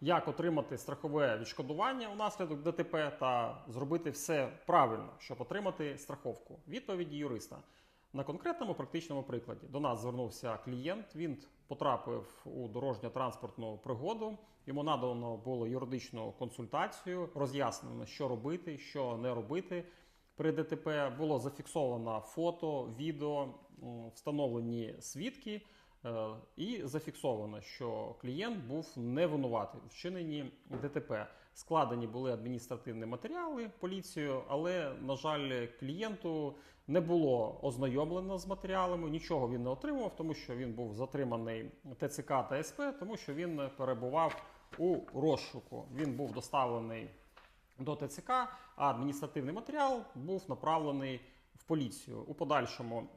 як отримати страхове відшкодування унаслідок ДТП та зробити все правильно, щоб отримати страховку. Відповіді юриста. На конкретному практичному прикладі до нас звернувся клієнт. Він потрапив у дорожньо-транспортну пригоду. Йому надано було юридичну консультацію, роз'яснено, що робити, що не робити. При ДТП було зафіксовано фото, відео, встановлені свідки, і зафіксовано, що клієнт був не винуватий в вчиненні ДТП. Складені були адміністративні матеріали поліцією, але, на жаль, клієнту не було ознайомлено з матеріалами, нічого він не отримував, тому що він був затриманий ТЦК та СП, тому що він перебував у розшуку. Він був доставлений до ТЦК, а адміністративний матеріал був направлений в поліцію. У подальшому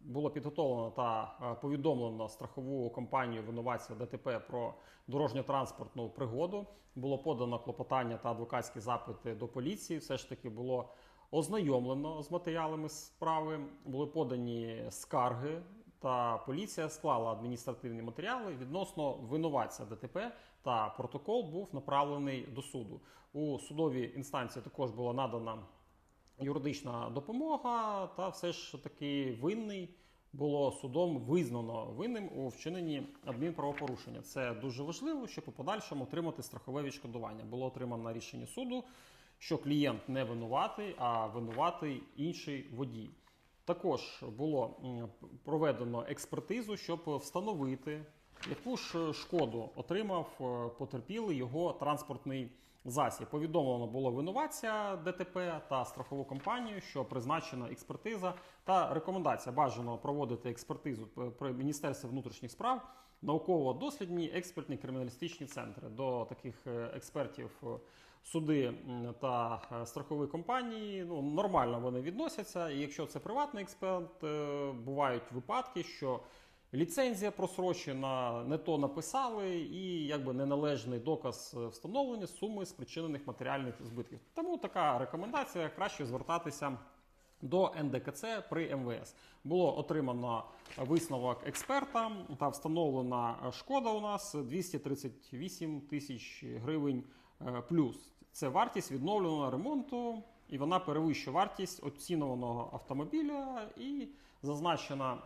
було підготовлено та е, повідомлено страхову компанію винуватця ДТП про дорожньо-транспортну пригоду. Було подано клопотання та адвокатські запити до поліції. Все ж таки було ознайомлено з матеріалами справи, були подані скарги. Та поліція склала адміністративні матеріали відносно винуватця ДТП, та протокол був направлений до суду. У судовій інстанції також була надана юридична допомога, та все ж таки винний було судом визнано винним у вчиненні адмінправопорушення. Це дуже важливо, щоб у подальшому отримати страхове відшкодування. Було отримано рішення суду, що клієнт не винуватий, а винуватий інший водій. Також було проведено експертизу, щоб встановити, яку ж шкоду отримав е, потерпілий його транспортний засіб. Повідомлено було винуватця ДТП та страхову компанію, що призначена експертиза та рекомендація бажано проводити експертизу при Міністерстві внутрішніх справ, науково-дослідні експертні криміналістичні центри. До таких е, експертів е, суди та е, страхові компанії ну, нормально вони відносяться. І якщо це приватний експерт, бувають випадки, що ліцензія просрочена, не то написали, і якби неналежний доказ е, встановлення суми спричинених матеріальних збитків. Тому така рекомендація краще звертатися. До НДКЦ при МВС було отримано висновок експерта та встановлена шкода у нас 238 тисяч гривень е, плюс. Це вартість відновленого ремонту, і вона перевищує вартість оцінованого автомобіля і зазначена.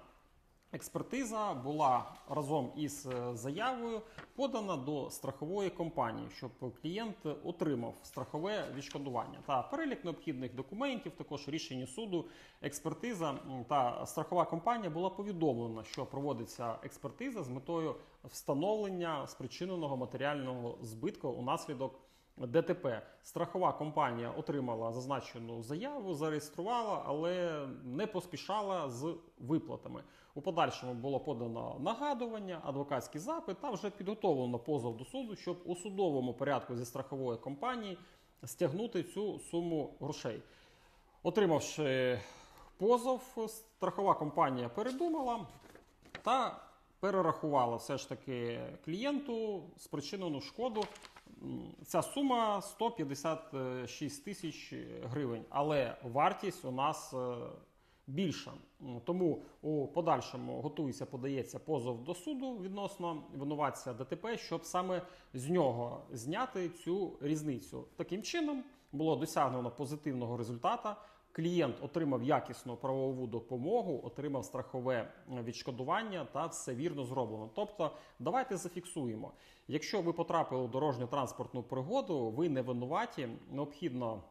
Експертиза була разом із е, заявою подана до страхової компанії, щоб клієнт отримав страхове відшкодування. Та перелік необхідних документів, також рішення суду, експертиза та страхова компанія була повідомлена, що проводиться експертиза з метою встановлення спричиненого матеріального збитку унаслідок ДТП. Страхова компанія отримала зазначену заяву, зареєструвала, але не поспішала з виплатами. У подальшому було подано нагадування, адвокатський запит та вже підготовлено позов до суду, щоб у судовому порядку зі страхової компанії стягнути цю суму грошей. Отримавши позов, страхова компанія передумала та перерахувала все ж таки клієнту спричинену шкоду. Ця сума 156 тисяч гривень, але вартість у нас е, більша. Тому у подальшому готується, подається позов до суду відносно винуватця ДТП, щоб саме з нього зняти цю різницю. Таким чином було досягнено позитивного результата. Клієнт отримав якісну правову допомогу, отримав страхове відшкодування та все вірно зроблено. Тобто, давайте зафіксуємо. Якщо ви потрапили у дорожньо-транспортну пригоду, ви не винуваті, необхідно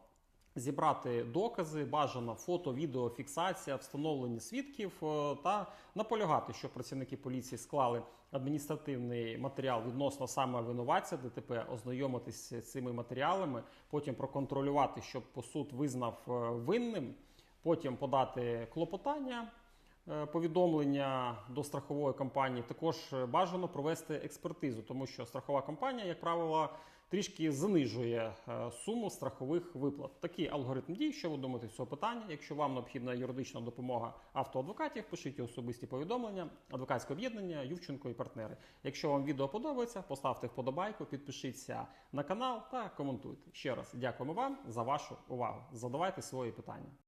зібрати докази, бажано фото, відео, фіксація, встановлені свідків е, та наполягати, що працівники поліції склали адміністративний матеріал відносно саме винуватця ДТП, ознайомитись з цими матеріалами, потім проконтролювати, щоб суд визнав е, винним, потім подати клопотання. е, Повідомлення до страхової компанії також бажано провести експертизу, тому що страхова компанія, як правило, трішки занижує е, суму страхових виплат. Такий алгоритм дій. Що ви думаєте з цього питання? Якщо вам необхідна юридична допомога автоадвокатів, пишіть особисті повідомлення, адвокатське об'єднання, Ювченко і партнери. Якщо вам відео подобається, поставте вподобайку, підпишіться на канал та коментуйте. Ще раз дякуємо вам за вашу увагу. Задавайте свої питання.